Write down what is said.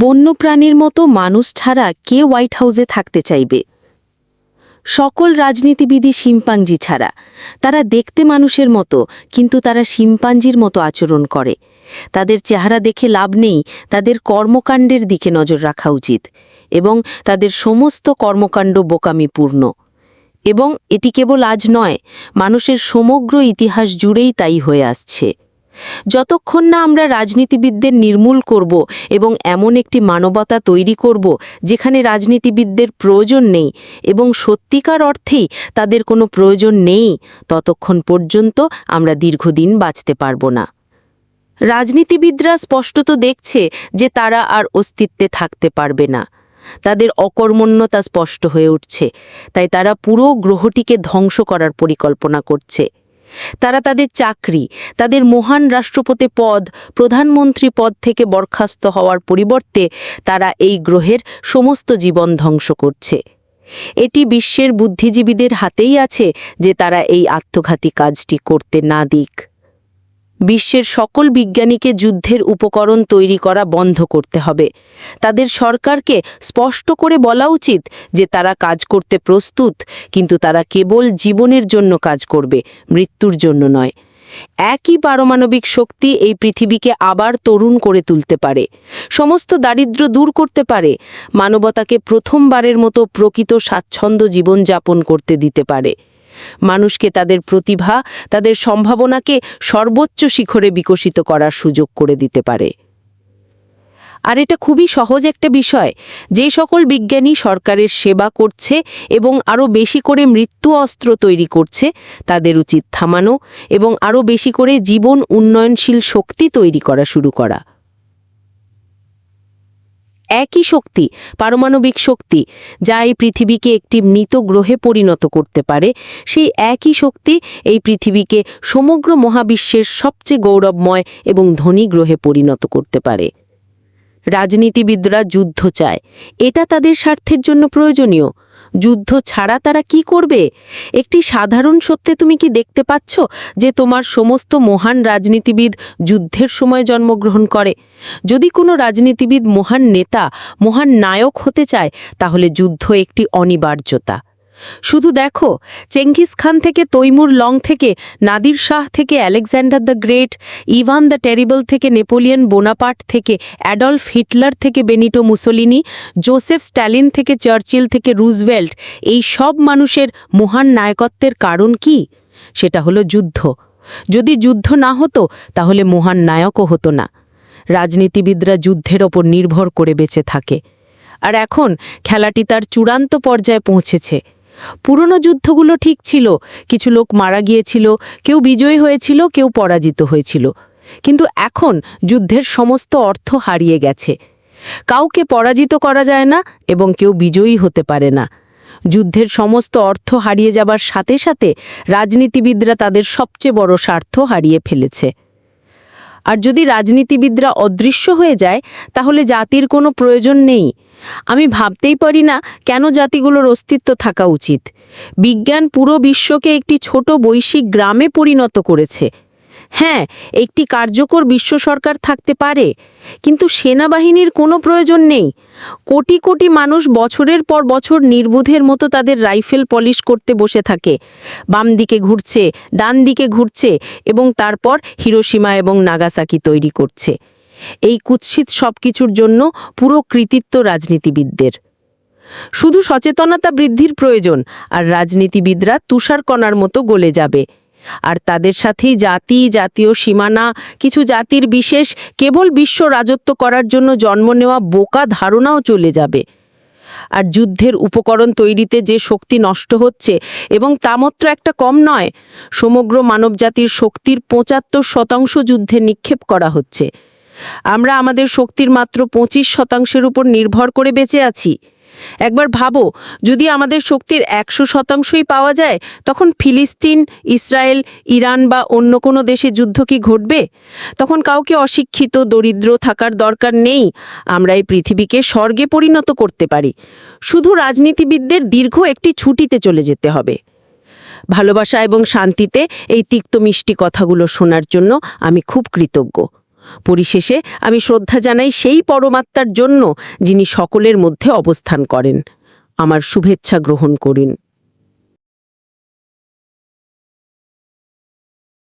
বন্যপ্রাণীর মতো মানুষ ছাড়া কে হোয়াইট হাউসে থাকতে চাইবে? সকল রাজনীতিবিদই শিম্পাঞ্জি ছাড়া। তারা দেখতে মানুষের মতো, কিন্তু তারা শিম্পাঞ্জির মতো আচরণ করে। তাদের চেহারা দেখে লাভ নেই, তাদের কর্মকাণ্ডের দিকে নজর রাখা উচিত এবং তাদের সমস্ত কর্মকাণ্ড বোকামিপূর্ণ। এবং এটি কেবল আজ নয়, মানুষের সমগ্র ইতিহাস জুড়েই তাই হয়ে আসছে। যতক্ষণ না আমরা রাজনীতিবিদদের নির্মূল করব এবং এমন একটি মানবতা তৈরি করব যেখানে রাজনীতিবিদদের প্রয়োজন নেই এবং সত্যিকার অর্থেই তাদের কোনো প্রয়োজন নেই, ততক্ষণ পর্যন্ত আমরা দীর্ঘদিন বাঁচতে পারব না। রাজনীতিবিদরা স্পষ্টত দেখছে যে তারা আর অস্তিত্বে থাকতে পারবে না। তাদের অকর্মণ্যতা স্পষ্ট হয়ে উঠছে। তাই তারা পুরো গ্রহটিকে ধ্বংস করার পরিকল্পনা করছে। তারা তাদের চাকরি, তাদের মহান রাষ্ট্রপতি পদ, প্রধানমন্ত্রী পদ থেকে বরখাস্ত হওয়ার পরিবর্তে তারা এই গ্রহের সমস্ত জীবন ধ্বংস করছে। এটি বিশ্বের বুদ্ধিজীবীদের হাতেই আছে যে তারা এই আত্মঘাতী কাজটি করতে না দিক বিশ্বের সকল বিজ্ঞানীকে যুদ্ধের উপকরণ তৈরি করা বন্ধ করতে হবে। তাদের সরকারকে স্পষ্ট করে বলা উচিত যে তারা কাজ করতে প্রস্তুত, কিন্তু তারা কেবল জীবনের জন্য কাজ করবে, মৃত্যুর জন্য নয়। একই পারমাণবিক শক্তি এই পৃথিবীকে আবার তরুণ করে তুলতে পারে, সমস্ত দারিদ্র্য দূর করতে পারে, মানবতাকে প্রথমবারের মতো প্রকৃত স্বাচ্ছন্দ্য জীবনযাপন করতে দিতে পারে। মানুষকে তাদের প্রতিভা, তাদের সম্ভাবনাকে সর্বোচ্চ শিখরে বিকশিত করার সুযোগ করে দিতে পারে। আর এটা খুবই সহজ একটা বিষয়, যে সকল বিজ্ঞানী সরকারের সেবা করছে এবং আরও বেশি করে মৃত্যু অস্ত্র তৈরি করছে, তাদের উচিত থামানো এবং আরও বেশি করে জীবন উন্নয়নশীল শক্তি তৈরি করা শুরু করা। একই শক্তি, পারমাণবিক শক্তি, যা এই পৃথিবীকে একটি মৃত গ্রহে পরিণত করতে পারে। সেই একই শক্তি এই পৃথিবীকে সমগ্র মহাবিশ্বের সবচেয়ে গৌরবময় এবং ধনী গ্রহে পরিণত করতে পারে। রাজনীতিবিদরা যুদ্ধ চায়। এটা তাদের স্বার্থের জন্য প্রয়োজনীয়। যুদ্ধ ছাড়া তারা কি করবে? একটি সাধারণ সত্যে তুমি কি দেখতে পাচ্ছ যে তোমার সমস্ত মহান রাজনীতিবিদ যুদ্ধের সময় জন্মগ্রহণ করে? যদি কোনো রাজনীতিবিদ মহান নেতা, মহান নায়ক হতে চায়, তাহলে যুদ্ধ একটি অনিবার্যতা। শুধু দেখো, চেঙ্গিস খান থেকে তৈমুর লং থেকে নাদির শাহ থেকে Alexander the Great, Ivan the Terrible থেকে নেপোলিয়ন বোনাপার্ট থেকে অ্যাডলফ হিটলার থেকে বেনিটো মুসোলিনি, জোসেফ স্ট্যালিন থেকে চার্চিল থেকে রুজভেল্ট, এই সব মানুষের মহান নায়কত্বের কারণ কি? সেটা হলো যুদ্ধ। যদি যুদ্ধ না হতো, তাহলে মহান নায়কও হতো না। রাজনীতিবিদরা যুদ্ধের ওপর নির্ভর করে বেঁচে থাকে। আর এখন খেলাটি তার চূড়ান্ত পর্যায়ে পৌঁছেছে। পুরনো যুদ্ধগুলো ঠিক ছিল। কিছু লোক মারা গিয়েছিল, কেউ বিজয়ী হয়েছিল, কেউ পরাজিত হয়েছিল। কিন্তু এখন যুদ্ধের সমস্ত অর্থ হারিয়ে গেছে। কাউকে পরাজিত করা যায় না এবং কেউ বিজয়ী হতে পারে না। যুদ্ধের সমস্ত অর্থ হারিয়ে যাবার সাথে সাথে রাজনীতিবিদরা তাদের সবচেয়ে বড় স্বার্থ হারিয়ে ফেলেছে। আর যদি রাজনীতিবিদরা অদৃশ্য হয়ে যায়, তাহলে জাতির কোনো প্রয়োজন নেই। আমি ভাবতেই পারি না কেন জাতিগুলোর অস্তিত্ব থাকা উচিত। বিজ্ঞান পুরো বিশ্বকে একটি ছোট বৈশ্বিক গ্রামে পরিণত করেছে। হ্যাঁ একটি কার্যকর বিশ্ব সরকার থাকতে পারে, কিন্তু সেনাবাহিনীর কোনো প্রয়োজন নেই। কোটি কোটি মানুষ বছরের পর বছর নির্বোধের মতো তাদের রাইফেল পলিশ করতে বসে থাকে। বাম দিকে ঘুরছে, ডান দিকে ঘুরছে এবং তারপর হিরোসীমা এবং নাগাসাকি তৈরি করছে। এই কুৎসিত সব কিছুর জন্য পুরো কৃতিত্ব রাজনীতিবিদদের। শুধু সচেতনতা বৃদ্ধির প্রয়োজন, আর রাজনীতিবিদরা তুষারকণার মতো গলে যাবে। আর তাদের সাথেই জাতি, জাতীয় সীমানা, কিছু জাতির বিশেষ, কেবল বিশ্ব রাজত্ব করার জন্য জন্ম নেওয়া বোকা ধারণাও চলে যাবে। আর যুদ্ধের উপকরণ তৈরিতে যে শক্তি নষ্ট হচ্ছে, এবং তা মাত্র একটা কম নয়, সমগ্র মানবজাতির শক্তির পঁচাত্তর শতাংশ যুদ্ধে নিক্ষেপ করা হচ্ছে। আমরা আমাদের শক্তির মাত্র পঁচিশ শতাংশের উপর নির্ভর করে বেঁচে আছি। একবার ভাবো, যদি আমাদের শক্তির একশো শতাংশই পাওয়া যায়, তখন ফিলিস্তিন, ইসরায়েল, ইরান বা অন্য কোনো দেশে যুদ্ধ কি ঘটবে? তখন কাউকে অশিক্ষিত, দরিদ্র থাকার দরকার নেই। আমরা এই পৃথিবীকে স্বর্গে পরিণত করতে পারি। শুধু রাজনীতিবিদদের দীর্ঘ একটি ছুটিতে চলে যেতে হবে। ভালোবাসা এবং শান্তিতে এই তিক্ত মিষ্টি কথাগুলো শোনার জন্য আমি খুব কৃতজ্ঞ। পরিশেষে আমি শ্রদ্ধা জানাই সেই পরমাত্মার জন্য যিনি সকলের মধ্যে অবস্থান করেন। আমার শুভেচ্ছা গ্রহণ করুন।